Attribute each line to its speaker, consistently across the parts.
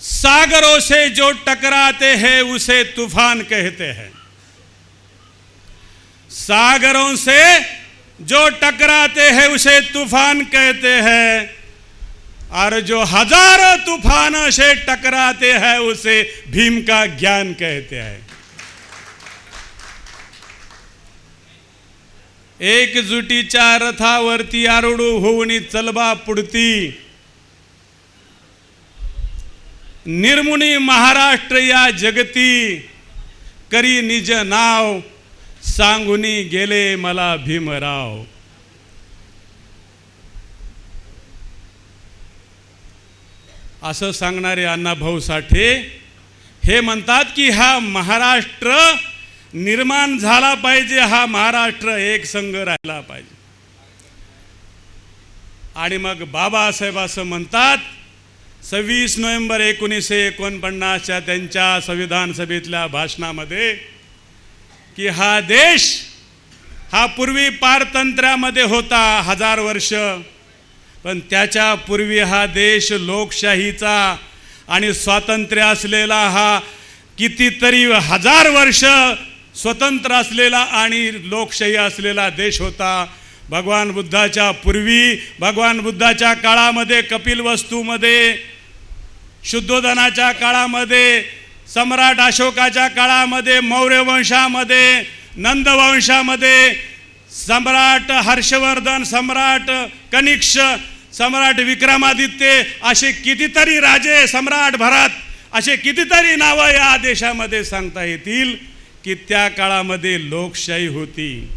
Speaker 1: सागरों से जो टकराते हैं, उसे तूफ़ान कहते हैं। सागरों से जो टकराते हैं, उसे तूफ़ान कहते हैं। और जो हज़ारों तूफानों से टकराते हैं, उसे भीम का ज्ञान कहते हैं। एक एकजुटीच्या रथावरती आरूढ होऊन चलबा पुढती निर्मुनी महाराष्ट्र या जगती करी निज नाव सांगुनी गेले मला भीमराव. असं सांगणारे अण्णाभाऊ साठे हे म्हणतात की हा महाराष्ट्र निर्माण झाला पाहिजे हा महाराष्ट्र एक संघ राहिला पाहिजे. आणि मग बाबासाहेब असं म्हणतात सव्वीस नोव्हेंबर एकोणीसशे एकोणपन्नासच्या त्यांच्या संविधान सभेतल्या भाषणामध्ये की हा देश हा पूर्वी पारतंत्र्यामध्ये होता हजार वर्ष पण त्याच्या पूर्वी हा देश लोकशाहीचा आणि स्वातंत्र्य असलेला हा कितीतरी हजार वर्ष स्वतंत्र असलेला आणि लोकशाही असलेला देश होता. भगवान बुद्धाच्या पूर्वी भगवान बुद्धाच्या काळामध्ये कपिल वस्तूमध्ये शुद्धोधनाच्या काळामध्ये सम्राट अशोकाच्या काळामध्ये मौर्य वंशामध्ये नंदवंशामध्ये सम्राट हर्षवर्धन सम्राट कनिक्ष सम्राट विक्रमादित्य असे कितीतरी राजे सम्राट भरत असे कितीतरी नावं या देशामध्ये सांगता येतील की त्या काळामध्ये लोकशाही होती.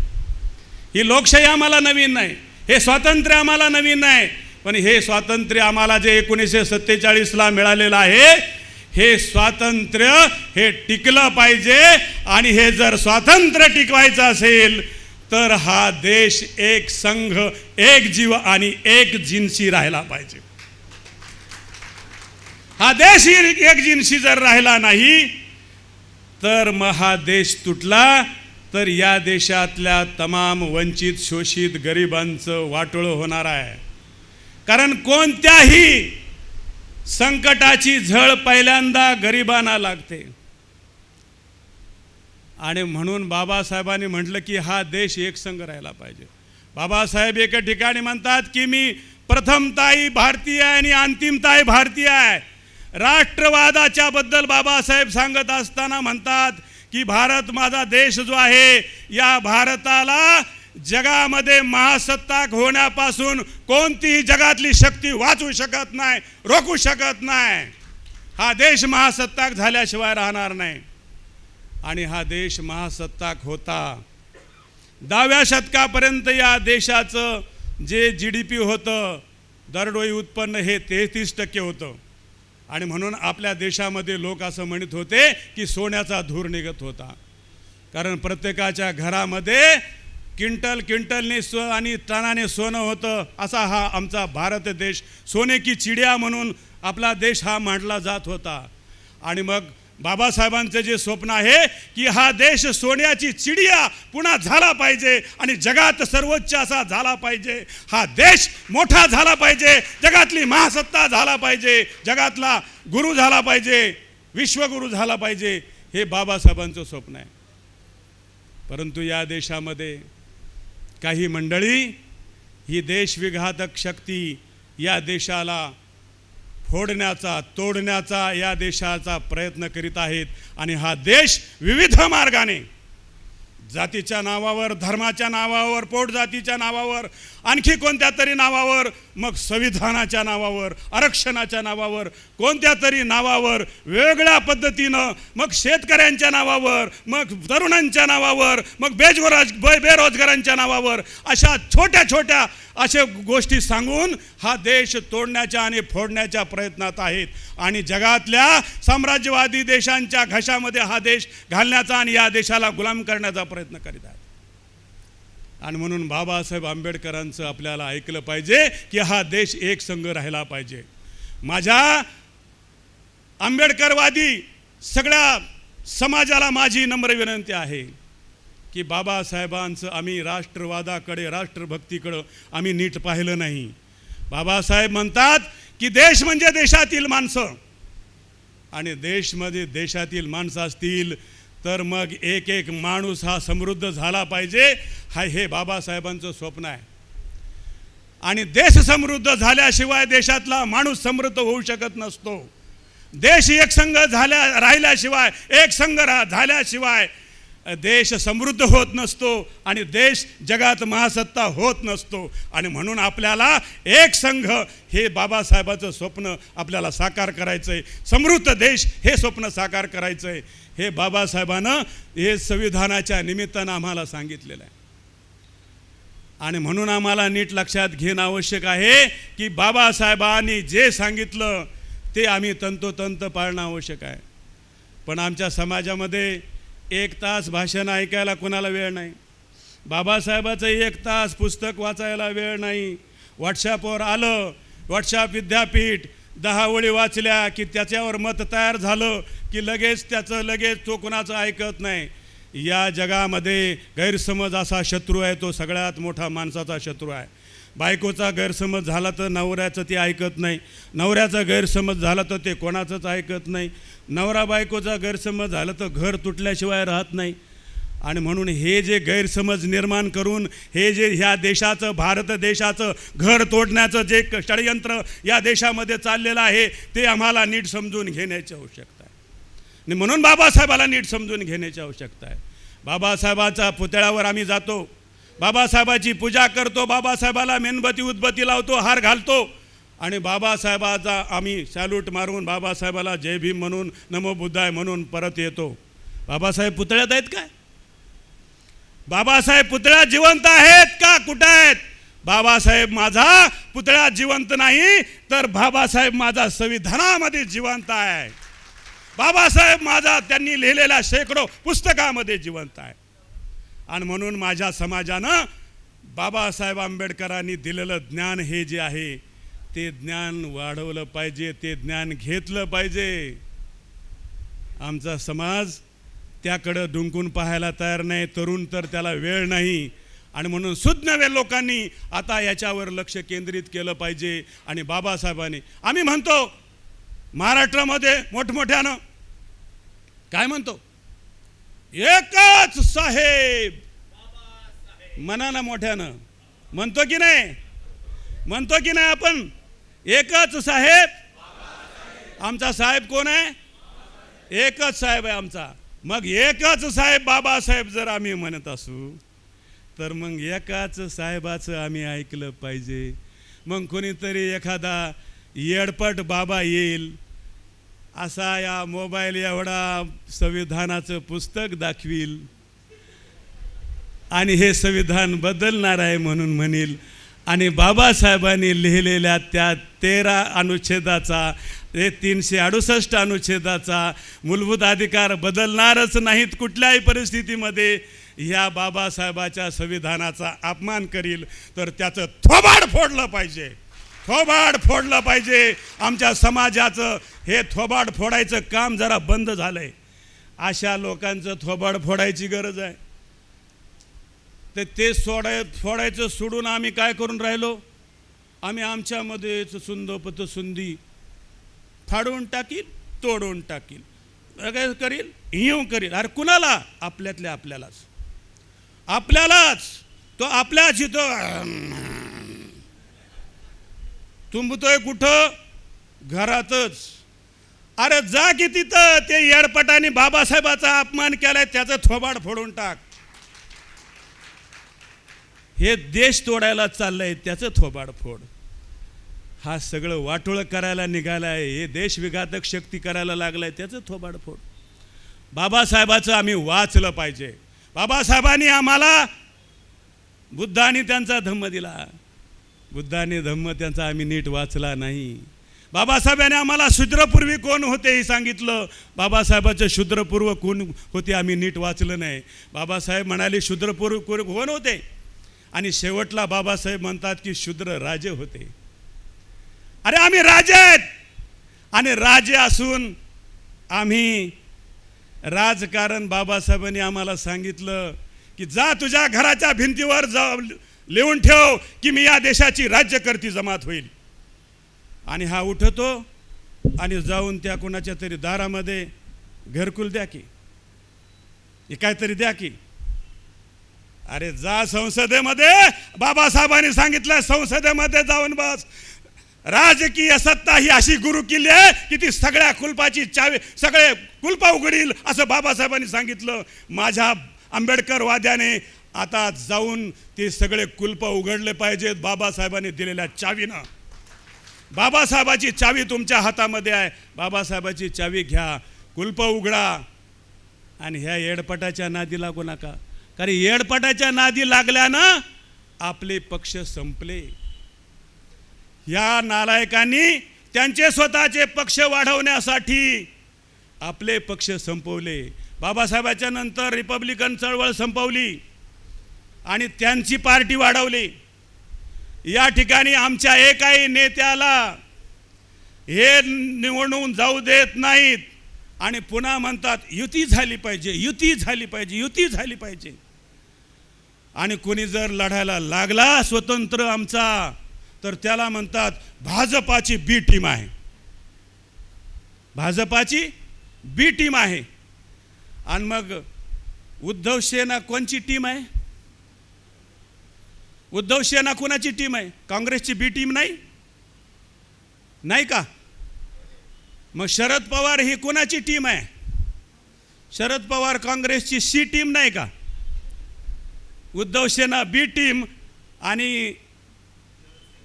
Speaker 1: ही लोकशाही आम्हाला नवीन नाही हे स्वातंत्र्य आम्हाला नवीन नाही पण हे स्वातंत्र्य आम्हाला जे एकोणीसशे सत्तेचाळीसला मिळालेलं आहे हे स्वातंत्र्य हे टिकलं पाहिजे आणि हे जर स्वातंत्र्य टिकवायचं असेल तर हा देश एक संघ एक जीव आणि एक जिन्सी राहिला पाहिजे. हा देश एक जिन्सी जर राहिला नाही तर मग हा देश तुटला तर या देशातल्या तमाम वंचित शोषित गरिबांचं वाटोळं होणार आहे. कारण कोणत्याही संकटाची झळ पहिल्यांदा गरिबांना लागते. आणि म्हणून बाबासाहेबांनी म्हटलं की हा देश एकसंघ राहायला पाहिजे. बाबासाहेब एका ठिकाणी म्हणतात की मी प्रथमताई भारतीय आहे आणि अंतिमताई भारतीय आहे. राष्ट्रवादाच्या बद्दल बाबासाहेब सांगत असताना म्हणतात की भारत माझा देश जो आहे या भारताला जगामध्ये महासत्ताक होण्यापासून कोणतीही जगातली शक्ती वाचू शकत नाही रोखू शकत नाही. हा देश महासत्ताक झाल्याशिवाय राहणार नाही. आणि हा देश महासत्ताक होता. दहाव्या शतकापर्यंत या देशाचं जे जी डी पी होतं दरडोई उत्पन्न हे तेहतीस टक्के होतं. आणि म्हणून आपल्या देशामध्ये लोक असं म्हणत होते की सोन्याचा धूर निघत होता. कारण प्रत्येकाच्या घरामध्ये क्विंटल क्विंटलने सो आणि टणाने सोनं होतं असा हा आमचा भारत देश. सोने की चिड्या म्हणून आपला देश हा मांडला जात होता. आणि मग बाबासाहेबांचं जे स्वप्न आहे की हा देश सोन्याची चिडिया पुन्हा झाला पाहिजे आणि जगात सर्वोच्च असा झाला पाहिजे. हा देश मोठा झाला पाहिजे. जगातली महासत्ता झाला पाहिजे. जगातला गुरु झाला पाहिजे. विश्वगुरु झाला पाहिजे. हे बाबासाहेबांचं स्वप्न आहे. परंतु या देशामध्ये काही मंडळी ही देशविघातक शक्ती या देशाला फोडण्याचा तोडण्याचा या देशाचा प्रयत्न करीत आहेत. आणि हा देश विविध मार्गाने जातीच्या नावावर धर्माच्या नावावर पोट जातीच्या नावावर आणखी कोणत्या तरी नावावर? मग संविधानाच्या नावावर आरक्षणाच्या नावावर कोणत्या तरी नावावर वेगळ्या पद्धतीनं मग शेतकऱ्यांच्या नावावर मग तरुणांच्या नावावर मग बेजगोराज बे बेरोजगारांच्या नावावर अशा छोट्या छोट्या अशा गोष्टी सांगून हा देश तोडण्याच्या आणि फोडण्याच्या प्रयत्नात आहेत. आणि जगातल्या साम्राज्यवादी देशांच्या घशामध्ये हा देश घालण्याचा आणि या देशाला गुलाम करण्याचा प्रयत्न करीत आहे. आणि म्हणून बाबासाहेब आंबेडकरांचं आपल्याला ऐकलं पाहिजे की हा देश एक संघ राहिला पाहिजे. माझ्या आंबेडकरवादी सगळ्या समाजाला माझी नम्र विनंती आहे की बाबासाहेबांचं आम्ही राष्ट्रवादाकडे राष्ट्रभक्तीकडं आम्ही नीट पाहिलं नाही. बाबासाहेब म्हणतात की देश म्हणजे देशातील माणसं. आणि देशमध्ये देशातील माणसं असतील तर मग एक एक माणूस हा समृद्ध झाला पाहिजे. हा हे बाबासाहेबांचं स्वप्न आहे. आणि देश समृद्ध झाल्याशिवाय देशातला माणूस समृद्ध होऊ शकत नसतो. देश एकसंघ झाल्या राहिल्याशिवाय एक संघ रा झाल्याशिवाय देश समृद्ध होत नसतो आणि देश जगात महासत्ता होत नसतो. आणि म्हणून आपल्याला एक संघ हे बाबासाहेबाचं स्वप्न आपल्याला साकार करायचं आहे समृद्ध देश हे स्वप्न साकार करायचं आहे हे बाबासाहेबानं हे संविधानाच्या निमित्तानं आम्हाला सांगितलेलं आहे. आणि म्हणून आम्हाला नीट लक्षात घेणं आवश्यक आहे की बाबासाहेबांनी जे सांगितलं ते आम्ही तंतोतंत पाळणं आवश्यक आहे. पण आमच्या समाजामध्ये एक तास भाषण ऐकायला कोणाला वेळ नाही. बाबासाहेबाचं एक तास पुस्तक वाचायला वेळ नाही. व्हॉट्सॲपवर आलं व्हॉट्सॲप विद्यापीठ दहा ओळी वाचल्या की त्याच्यावर मत तयार झालं की लगेच त्याचं लगेच तो कोणाचं ऐकत नाही. या जगामध्ये गैरसमज असा शत्रू आहे तो सगळ्यात मोठा माणसाचा शत्रू आहे. बायकोचा गैरसमज झाला तर नवऱ्याचं ते ऐकत नाही. नवऱ्याचा गैरसमज झाला तर ते कोणाचंच ऐकत नाही. नवरा बायकोचा गैरसमज झाला तर घर तुटल्याशिवाय राहत नाही. आणि म्हणून हे जे गैरसमज निर्माण करून हे जे ह्या देशाचं भारत देशाचं घर तोडण्याचं जे क- षडयंत्र या देशामध्ये चाललेलं आहे ते आम्हाला नीट समजून घेण्याची आवश्यकता आहे. आणि म्हणून बाबासाहेबाला नीट समजून घेण्याची आवश्यकता आहे. बाबासाहेबाचा पुतळ्यावर आम्ही जातो. बाबासाहेबाची पूजा करतो. बाबासाहेबाला मेणबत्ती उदबत्ती लावतो हार घालतो. आणि बाबासाहेबाचा आम्ही सॅल्यूट मारून बाबासाहेबाला जय भीम म्हणून नमो बुद्धाय म्हणून परत येतो. बाबासाहेब पुतळ्यात आहेत काय? बाबासाहेब पुतळा जिवंत आहेत का? कुठं आहेत? बाबासाहेब माझा पुतळा जिवंत नाही तर बाबासाहेब माझा संविधानामध्ये जिवंत आहे. बाबासाहेब माझा त्यांनी लिहिलेल्या शेकडो पुस्तकामध्ये जिवंत आहे. आणि म्हणून माझ्या समाजानं बाबासाहेब आंबेडकरांनी दिलेलं ज्ञान हे जे आहे ते ज्ञान वाढवलं पाहिजे ते ज्ञान घेतलं पाहिजे. आमचा समाज त्याकडं डुंकून पाहायला तयार नाही तरुण तर त्याला वेळ नाही. आणि म्हणून सुज्ञवे लोकांनी आता याच्यावर लक्ष केंद्रित केलं पाहिजे. आणि बाबासाहेबांनी आम्ही म्हणतो महाराष्ट्रामध्ये मोठमोठ्यानं काय म्हणतो? एकच साहेब. म्हणा ना मोठ्यानं. म्हणतो की नाही? म्हणतो की नाही आपण? एकच साहेब. आमचा साहेब कोण आहे? एकच साहेब आहे आमचा. मग एकच साहेब बाबासाहेब जर आम्ही म्हणत असू तर मग एकाच साहेबाचं आम्ही ऐकलं पाहिजे. मग कोणीतरी एखादा येडपट बाबा येईल असा या मोबाईल एवढा संविधानाचं पुस्तक दाखवील आणि हे संविधान बदलणार आहे म्हणून म्हणेल. आणि बाबासाहेबांनी लिहिलेल्या त्या तेरा अनुच्छेदाचा ते तीनशे अडुसष्ट अनुच्छेदाचा मूलभूत अधिकार बदलणारच नाहीत कुठल्याही परिस्थितीमध्ये. ह्या बाबासाहेबाच्या संविधानाचा अपमान करील तर त्याचं थोबाड फोडलं पाहिजे. थोबाड फोडलं पाहिजे. आमच्या समाजाचं हे थोबाड फोडायचं काम जरा बंद झालं आहे अशा लोकांचं थोबाड फोडायची गरज आहे. तर ते सोडाय सोडायचं सोडून आम्ही काय करून राहिलो? आम्ही आमच्यामध्येच सुंदोपत सुंदी फाडून टाकील तोडून टाकील काय करील हिव करील अरे कुणाला? आपल्यातल्या आपल्यालाच. आपल्यालाच. तो आपल्याच इथं तुंबतोय कुठं? घरातच. अरे जा की तिथं. ते येडपटाने बाबासाहेबाचा अपमान केलाय त्याचं थोबाड फोडून टाक. हे देश तोडायला चाललंय त्याचं थोबाडफोड हा सगळं वाटोळं करायला निघाला आहे हे देशविघातक शक्ती करायला लागलाय त्याचं थोबाडफोड बाबासाहेबाचं आम्ही वाचलं पाहिजे. बाबासाहेबांनी आम्हाला बुद्धाने त्यांचा धम्म दिला. बुद्धाने धम्म त्यांचा आम्ही नीट वाचला नाही. बाबासाहेबांनी आम्हाला शूद्रपूर्वी कोण होते हे सांगितलं? बाबासाहेबाचं शूद्रपूर्व कोण होते आम्ही नीट वाचलं नाही. बाबासाहेब म्हणाले शूद्रपूर्व कोण कोण होते? आणि शेवटला बाबासाहेब म्हणतात की शूद्र राजे होते. अरे आम्ही राजे आहेत. आणि राजे असून आम्ही राजकारण बाबासाहेबांनी आम्हाला सांगितलं की जा तुझ्या घराच्या भिंतीवर जा लिहून ठेव की मी या देशाची राज्यकर्ती जमात होईल. आणि हा उठतो आणि जाऊन त्या कोणाच्या तरी दारामध्ये घरकुल द्या की. हे काहीतरी द्या की. अरे जा संसदेमध्ये. बाबासाहेबांनी सांगितलं संसदेमध्ये जाऊन बस. राजकीय सत्ता ही अशी गुरु किल्ली आहे की ती सगळ्या कुलपाची चावी सगळे कुलपा उघडील असं बाबासाहेबांनी सांगितलं. माझ्या आंबेडकर वाद्याने आता जाऊन ते सगळे कुलप उघडले पाहिजेत बाबासाहेबांनी दिलेल्या चावीनं. बाबासाहेबाची चावी तुमच्या हातामध्ये आहे. बाबासाहेबाची चावी घ्या. कुलप उघडा. आणि ह्या येडपटाच्या नादी लागू नका. कारण येडपटाच्या नादी लागल्यानं आपले पक्ष संपले. या नालायकांनी त्यांचे स्वतःचे पक्ष वाढवण्यासाठी आपले पक्ष संपवले. बाबासाहेबाच्या नंतर रिपब्लिकन चळवळ संपवली आणि त्यांची पार्टी वाढवली. या ठिकाणी आमच्या एकाही नेत्याला हे निवडून जाऊ देत नाहीत आणि पुन्हा म्हणतात युती झाली पाहिजे युती झाली पाहिजे युती झाली पाहिजे. आणि कोणी जर लढायला लागला स्वतंत्र आमचा तर त्याला म्हणतात भाजपाची बी टीम आहे. भाजपाची बी टीम आहे. आणि मग उद्धव सेना कोणची टीम आहे? उद्धव सेना कोणाची टीम आहे? काँग्रेसची बी टीम नाही? नाही का? मग शरद पवार ही कोणाची टीम आहे? शरद पवार काँग्रेसची सी टीम नाही का? उद्धव सेना बी टीम आणि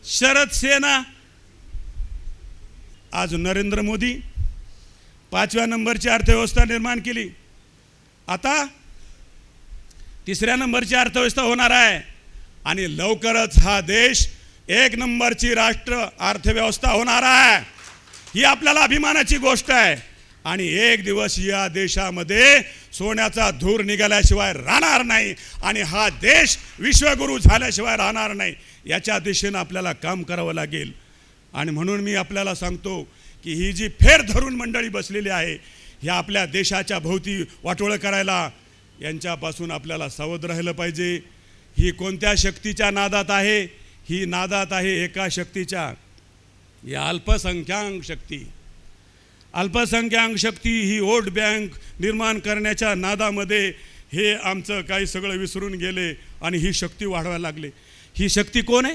Speaker 1: शरद सेना. आज नरेंद्र मोदी पाचव्या नंबरची अर्थव्यवस्था निर्माण केली. आता तिसऱ्या नंबरची अर्थव्यवस्था होणार आहे. आणि लवकरच हा देश एक नंबरची राष्ट्र अर्थव्यवस्था होणार आहे. ही आपल्याला अभिमानाची गोष्ट आहे. आणि एक दिवस या देशामध्ये सोन्याचा धूर निघाल्याशिवाय राहणार नाही आणि हा देश विश्वगुरू झाल्याशिवाय राहणार नाही याच्या दिशेनं आपल्याला काम करावं लागेल. आणि म्हणून मी आपल्याला सांगतो की ही जी फेर धरून मंडळी बसलेली आहे ह्या आपल्या देशाच्या भोवती वाटोळं करायला यांच्यापासून आपल्याला सावध राहिलं पाहिजे. ही कोणत्या शक्तीच्या नादात आहे? ही नादात आहे एका शक्तीच्या या अल्पसंख्याक शक्ती. अल्पसंख्याक शक्ती ही वोट बँक निर्माण करण्याच्या नादामध्ये हे आमचं काही सगळं विसरून गेले आणि ही शक्ती वाढवायला लागले. ही शक्ती कोण आहे?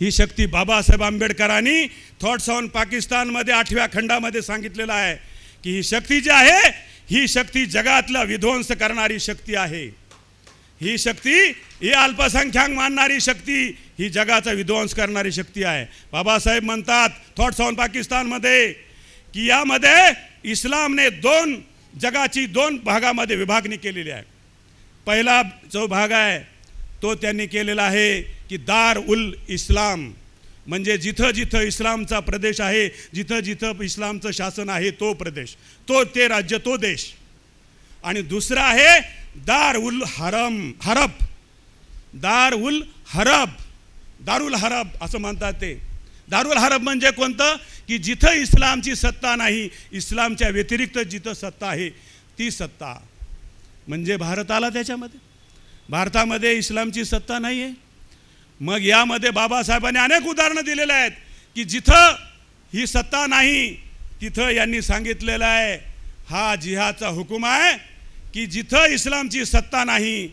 Speaker 1: ही शक्ती बाबासाहेब आंबेडकरांनी थॉट्स ऑन पाकिस्तानमध्ये आठव्या खंडामध्ये सांगितलेलं आहे की ही शक्ती जी आहे ही शक्ती जगातला विध्वंस करणारी शक्ती आहे. ही शक्ती ही अल्पसंख्याक मानणारी शक्ती ही जगाचा विध्वंस करणारी शक्ती आहे. बाबासाहेब म्हणतात थॉट्स ऑन पाकिस्तानमध्ये की यामध्ये इस्लामने दोन जगाची दोन भागामध्ये विभागणी केलेली आहे. पहिला जो भाग आहे तो त्यांनी केलेला आहे की दार उल इस्लाम. म्हणजे जिथं जिथं इस्लामचा प्रदेश आहे जिथं जिथं इस्लामचं शासन आहे तो प्रदेश. तो ते राज्य तो देश. आणि दुसरा आहे दार उल हरम हरब. दार उल हरब. दारुल हरब असं म्हणतात ते. दारुल हरब म्हणजे कोणतं? की जिथं इस्लामची सत्ता नाही इस्लामच्या व्यतिरिक्त जिथं सत्ता आहे ती सत्ता. म्हणजे भारताला त्याच्यामध्ये. भारतामध्ये इस्लामची सत्ता नाही आहे मग यामध्ये बाबासाहेबांनी अनेक उदाहरणं दिलेले आहेत की जिथं ही सत्ता नाही तिथं यांनी सांगितलेलं आहे हा जिहाचा हुकूम आहे की जिथं इस्लामची सत्ता नाही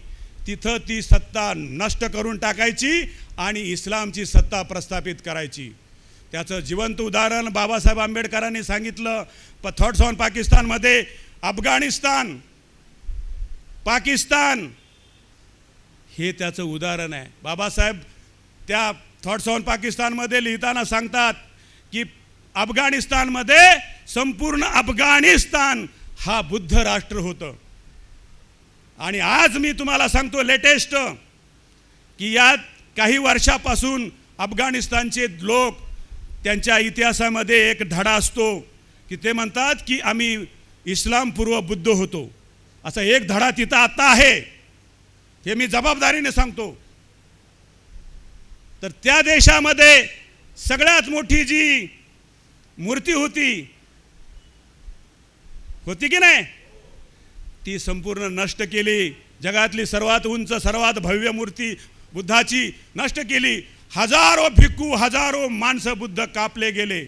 Speaker 1: तिथं ती सत्ता नष्ट करून टाकायची आणि इस्लामची सत्ता प्रस्थापित करायची. त्याचं जिवंत उदाहरण बाबासाहेब आंबेडकरांनी सांगितलं. प थॉट्स ऑन पाकिस्तानमध्ये अफगाणिस्तान पाकिस्तान. हे त्याचं उदाहरण आहे. बाबासाहेब त्या थॉट्स ऑन पाकिस्तानमध्ये लिहिताना सांगतात की अफगाणिस्तानमध्ये संपूर्ण अफगाणिस्तान हा बुद्ध राष्ट्र होतं. आणि आज मी तुम्हाला सांगतो लेटेस्ट की यात काही वर्षापासून अफगाणिस्तानचे लोक त्यांच्या इतिहासामध्ये एक धडा असतो की ते म्हणतात की आम्ही इस्लामपूर्व बुद्ध होतो. असा एक धडा तिथं आता आहे. हे मी जबाबदारीने सांगतो. तर त्या देशामध्ये सगळ्यात मोठी जी मूर्ती होती होती की नाही? ती संपूर्ण नष्ट केली. जगातली सर्वात उंच सर्वात भव्य मूर्ती बुद्धाची नष्ट केली. हजारो भिक्खू हजारो माणसं बुद्ध कापले गेले.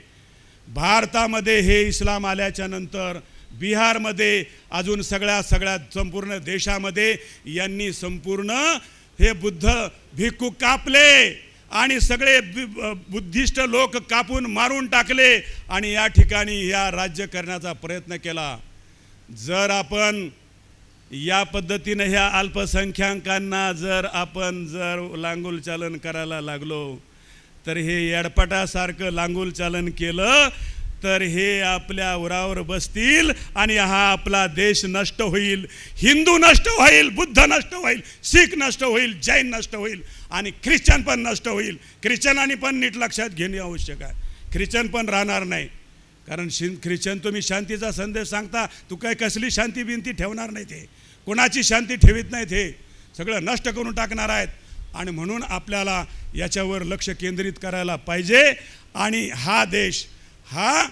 Speaker 1: भारतामध्ये हे इस्लाम आल्याच्यानंतर बिहारमध्ये अजून सगळ्या सगळ्या संपूर्ण देशामध्ये यांनी संपूर्ण हे बुद्ध भिक्खू कापले आणि सगळे बि- बुद्धिस्ट लोक कापून मारून टाकले आणि या ठिकाणी या राज्य करण्याचा प्रयत्न केला. जर आपण या पद्धतीनं ह्या अल्पसंख्याकांना जर आपण जर लांगूल चालन करायला लागलो तर हे येडपटासारखं लांगूल चालन केलं तर हे आपल्या उरावर बसतील आणि हा आपला देश नष्ट होईल. हिंदू नष्ट होईल बुद्ध नष्ट होईल शीख नष्ट होईल जैन नष्ट होईल आणि ख्रिश्चन पण नष्ट होईल. ख्रिश्चनांनी पण नीट लक्षात घेणे आवश्यक आहे. ख्रिश्चन पण राहणार नाही. कारण शि ख्रिश्चन तुम्ही शांतीचा संदेश सांगता तू काय कसली शांती बिंती ठेवणार नाही ते. कोणाची शांती ठेवीत नाहीत हे सगळं नष्ट करून टाकणार आहेत. आणि म्हणून आपल्याला याच्यावर लक्ष केंद्रित करायला पाहिजे. आणि हा देश हा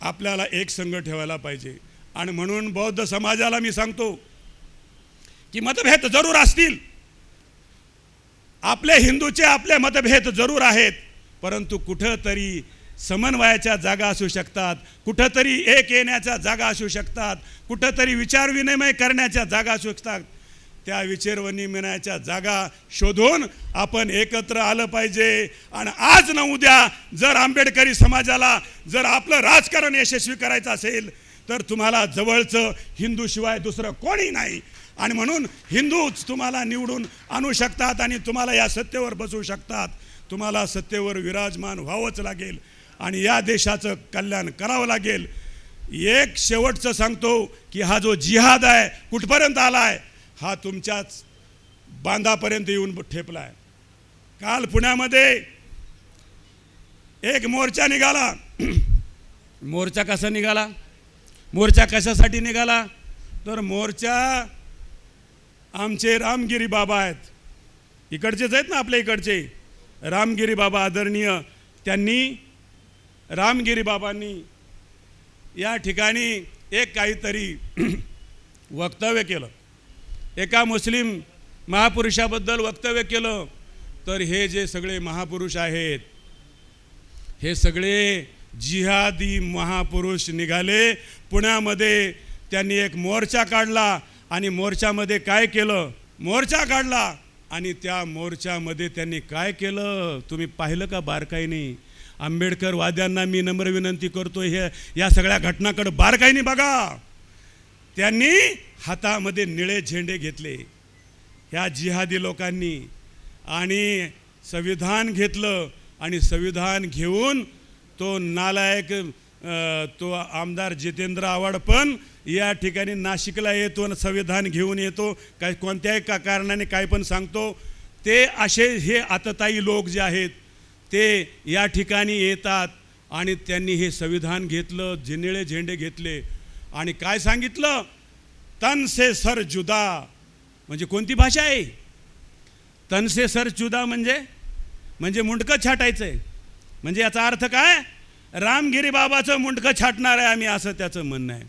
Speaker 1: आपल्याला एक संघ ठेवायला पाहिजे. आणि म्हणून बौद्ध समाजाला मी सांगतो की मतभेद जरूर असतील. आपले हिंदूचे आपले मतभेद जरूर आहेत परंतु कुठंतरी समन्वयाच्या जागा असू शकतात. कुठंतरी एक येण्याच्या जागा असू शकतात. कुठंतरी विचारविनिमय करण्याच्या जागा असू शकतात. त्या विचारविनिमयाच्या जागा शोधून आपण एकत्र आलं पाहिजे. आणि आज न उद्या जर आंबेडकरी समाजाला जर आपलं राजकारण यशस्वी करायचं असेल तर तुम्हाला जवळचं हिंदूशिवाय दुसरं कोणी नाही. आणि म्हणून हिंदूच तुम्हाला निवडून आणू शकतात आणि तुम्हाला या सत्तेवर बसू शकतात. तुम्हाला सत्तेवर विराजमान व्हावंच लागेल. आणि या देशाचं कल्याण करावं लागेल. एक शेवटचं सांगतो की हा जो जिहाद आहे कुठपर्यंत आला आहे हा तुमच्याच बांधापर्यंत येऊन ठेपला आहे काल पुण्यामध्ये एक मोर्चा निघाला. मोर्चा कसा निघाला? मोर्चा कशासाठी निघाला? तर मोर्चा आमचे रामगिरी बाबा आहेत. इकडचेच आहेत ना आपल्या इकडचे? रामगिरी बाबा आदरणीय त्यांनी रामगिरी बाबांनी या ठिकाणी एक काहीतरी वक्तव्य केलं. एका मुस्लिम महापुरुषाबद्दल वक्तव्य केलं तर हे जे सगळे महापुरुष आहेत हे सगळे जिहादी महापुरुष निघाले. पुण्यामध्ये त्यांनी एक मोर्चा काढला आणि मोर्चामध्ये काय केलं? मोर्चा काढला आणि त्या मोर्चामध्ये त्यांनी काय केलं? तुम्ही पाहिलं का बारकाईने? आंबेडकर वाद्यांना मी नम्र विनंती करतो हे या सगळ्या घटनाकडे बारकाईने बघा. त्यांनी हातामध्ये निळे झेंडे घेतले. ह्या जिहादी लोकांनी आणि संविधान घेतलं आणि संविधान घेऊन तो नालायक तो आमदार जितेंद्र आव्हाड पण या ठिकाणी नाशिकला येतो आणि संविधान घेऊन येतो. काय कोणत्याही का कारणाने काय पण सांगतो. ते असे हे आतताई लोक जे आहेत ते या ठिकाणी येतात आणि त्यांनी हे संविधान घेतलं झेनिळे झेंडे घेतले. आणि काय सांगितलं? तनसे सर जुदा. म्हणजे कोणती भाषा आहे? तनसे सर जुदा म्हणजे? म्हणजे मुंडकं छाटायचं आहे म्हणजे याचा अर्थ काय? रामगिरी बाबाचं मुंडकं छाटणार आहे आम्ही असं त्याचं म्हणणं आहे.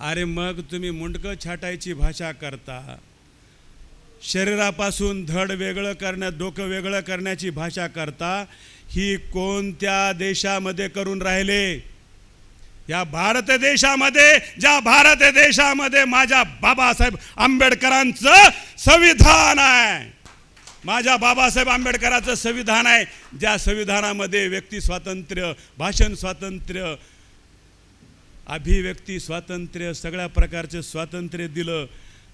Speaker 1: अरे मग तुम्ही मुंडकं छाटायची भाषा करता. शरीरापासून धड वेगळं करण्यात डोकं वेगळं करण्याची भाषा करता ही कोणत्या देशामध्ये करून राहिले? या भारत देशामध्ये ज्या भारत देशामध्ये माझ्या बाबासाहेब आंबेडकरांचं संविधान आहे. माझ्या बाबासाहेब आंबेडकरांचं संविधान आहे. ज्या संविधानामध्ये व्यक्ती स्वातंत्र्य भाषण स्वातंत्र्य अभिव्यक्ती स्वातंत्र्य सगळ्या प्रकारचे स्वातंत्र्य दिलं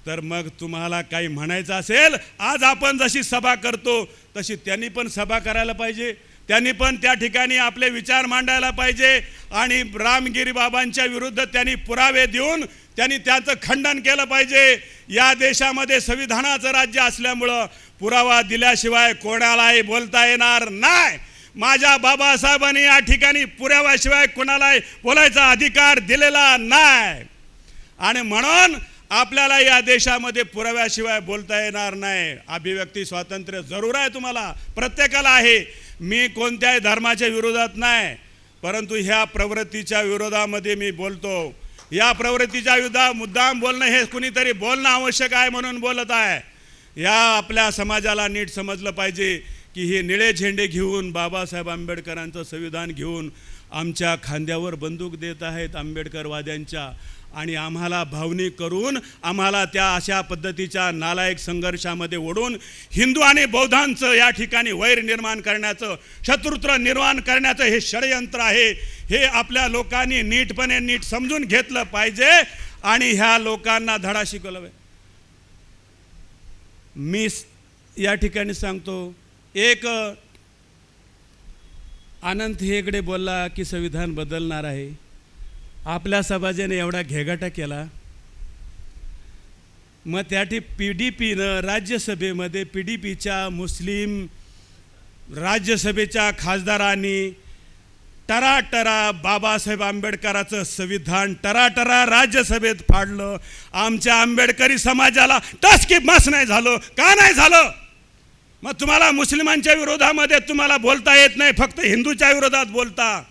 Speaker 1: तर मग तुम्हाला काही म्हणायचं असेल आज आपण जशी सभा करतो तशी त्यांनी पण सभा करायला पाहिजे. त्यांनी पण त्या ठिकाणी आपले विचार मांडायला पाहिजे आणि रामगिरी बाबांच्या विरुद्ध त्यांनी पुरावे देऊन त्यांनी त्याचं खंडन केलं पाहिजे. या देशामध्ये संविधानाचं राज्य असल्यामुळं पुरावा दिल्याशिवाय कोणालाही बोलता येणार नाही. माझ्या बाबासाहेबांनी या ठिकाणी पुराव्याशिवाय कोणालाही बोलायचा अधिकार दिलेला नाही. आणि म्हणून आपल्याला या देशामध्ये पुराव्याशिवाय बोलता येणार नाही. अभिव्यक्ती स्वातंत्र्य जरूर आहे तुम्हाला. प्रत्येकाला आहे. मी कोणत्याही धर्माच्या विरोधात नाही. परंतु ह्या प्रवृत्तीच्या विरोधामध्ये मी बोलतो. या प्रवृत्तीच्या विरोधात मुद्दाम बोलणं हे कुणीतरी बोलणं आवश्यक आहे म्हणून बोलत आहे. या आपल्या समाजाला नीट समजलं पाहिजे की हे निळे झेंडे घेऊन बाबासाहेब आंबेडकरांचं संविधान घेऊन आमच्या खांद्यावर बंदूक देत आहेत आंबेडकरवाद्यांच्या. आणि आम्हाला भावनिक करून आम्हाला त्या अशा पद्धतीच्या नालायक संघर्षामध्ये ओढून हिंदू आणि बौद्धांचं या ठिकाणी वैर निर्माण करण्याचं शत्रुत्व निर्माण करण्याचं हे षडयंत्र आहे. हे आपल्या लोकांनी नीटपणे नीट समजून घेतलं पाहिजे आणि ह्या लोकांना धडा शिकवलं मी या ठिकाणी सांगतो एक आनंद अनंत हेगडे बोलला की संविधान बदलणार आहे. आपल्या समाजाने एवढा घेगाटा केला. मग त्याठी पी डी पीनं राज्यसभेमध्ये पी डी पीच्या मुस्लिम राज्यसभेच्या खासदारांनी टराटरा बाबासाहेब आंबेडकराचं संविधान टराटरा राज्यसभेत फाडलं. आमच्या आंबेडकरी समाजाला टसकी मस नाही झालं का नाही झालं? मग तुम्हाला मुस्लिमांच्या विरोधामध्ये तुम्हाला बोलता येत नाही फक्त हिंदूच्या विरोधात बोलता.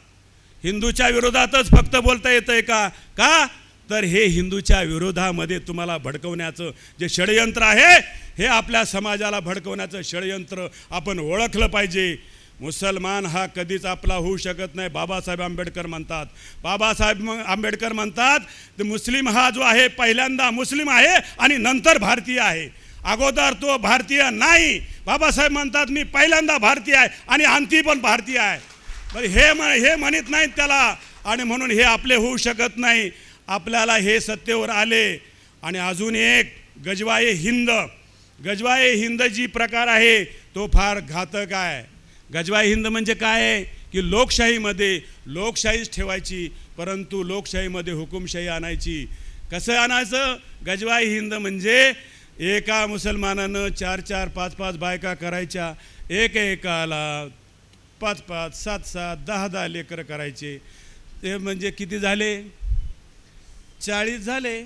Speaker 1: हिंदूच्या विरोधातच फक्त बोलता येतंय का? का? तर हे हिंदूच्या विरोधामध्ये तुम्हाला भडकवण्याचं जे षडयंत्र आहे हे आपल्या समाजाला भडकवण्याचं षडयंत्र आपण ओळखलं पाहिजे. मुसलमान हा कधीच आपला होऊ शकत नाही बाबासाहेब आंबेडकर म्हणतात. बाबासाहेब आंबेडकर म्हणतात तर मुस्लिम हा जो आहे पहिल्यांदा मुस्लिम आहे आणि नंतर भारतीय आहे. अगोदर तो भारतीय नाही. बाबासाहेब म्हणतात मी पहिल्यांदा भारतीय आहे आणि अंती पण भारतीय आहे. पण हे म हे म्हणत नाहीत त्याला. आणि म्हणून हे आपले होऊ शकत नाही. आपल्याला हे सत्तेवर आले. आणि अजून एक गजवाये हिंद. गजवाये हिंद जी प्रकार आहे तो फार घातक आहे. गजवाई हिंद म्हणजे काय आहे? की लोकशाहीमध्ये लोकशाहीच ठेवायची परंतु लोकशाहीमध्ये हुकुमशाही आणायची. कसं आणायचं? गजवाई हिंद म्हणजे एका मुसलमानानं चार चार पाच पाच बायका करायच्या. एक एकाला पाच पाच सात सात दहा दहा लेकरं करायचे. ते म्हणजे किती झाले? चाळीस झाले.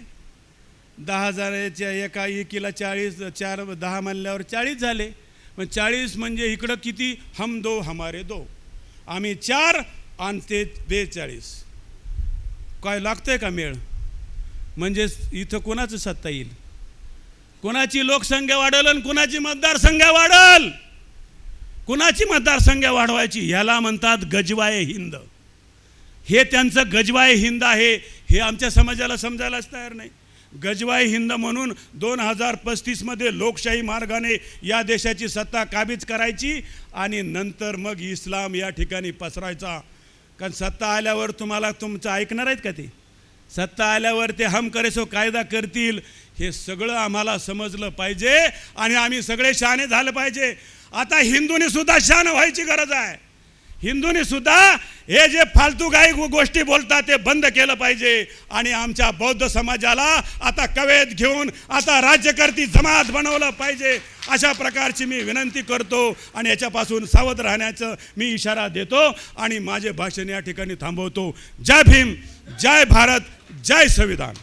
Speaker 1: दहा हजाराच्या एका एकीला चाळीस चार दहा म्हणल्यावर चाळीस झाले. मग चाळीस म्हणजे इकडं किती? हम दो हमारे दो. आम्ही चार आणि ते बेचाळीस. काय लागतंय का मेळ? म्हणजे इथं कोणाचं सत्ता येईल? कोणाची लोकसंख्या वाढेल आणि कोणाची मतदारसंख्या वाढेल? कुणाची मतदारसंख्या वाढवायची ह्याला म्हणतात गजवाये हिंद. हे त्यांचं गजवाय हिंद आहे हे आमच्या समाजाला समजायलाच तयार नाही. गजवाई हिंद म्हणून दोन हजार पस्तीसमध्ये लोकशाही मार्गाने या देशाची सत्ता काबीज करायची आणि नंतर मग इस्लाम या ठिकाणी पसरायचा. कारण सत्ता आल्यावर तुम्हाला तुमचं ऐकणार आहेत का ते? सत्ता आल्यावर ते हम करे कायदा करतील. हे सगळं आम्हाला समजलं पाहिजे आणि आम्ही सगळे शहाणे झालं पाहिजे. आता हिंदूंनी सुद्धा शहाणं व्हायची गरज आहे. हिंदूंनी सुद्धा हे जे फालतू काही गोष्टी बोलतात ते बंद केलं पाहिजे. आणि आमच्या बौद्ध समाजाला आता कवेत घेऊन आता राज्यकर्ती जमात बनवलं पाहिजे. अशा प्रकारची मी विनंती करतो आणि याच्यापासून सावध राहण्याचं मी इशारा देतो आणि माझे भाषण या ठिकाणी थांबवतो. जय भीम. जय भारत जय संविधान।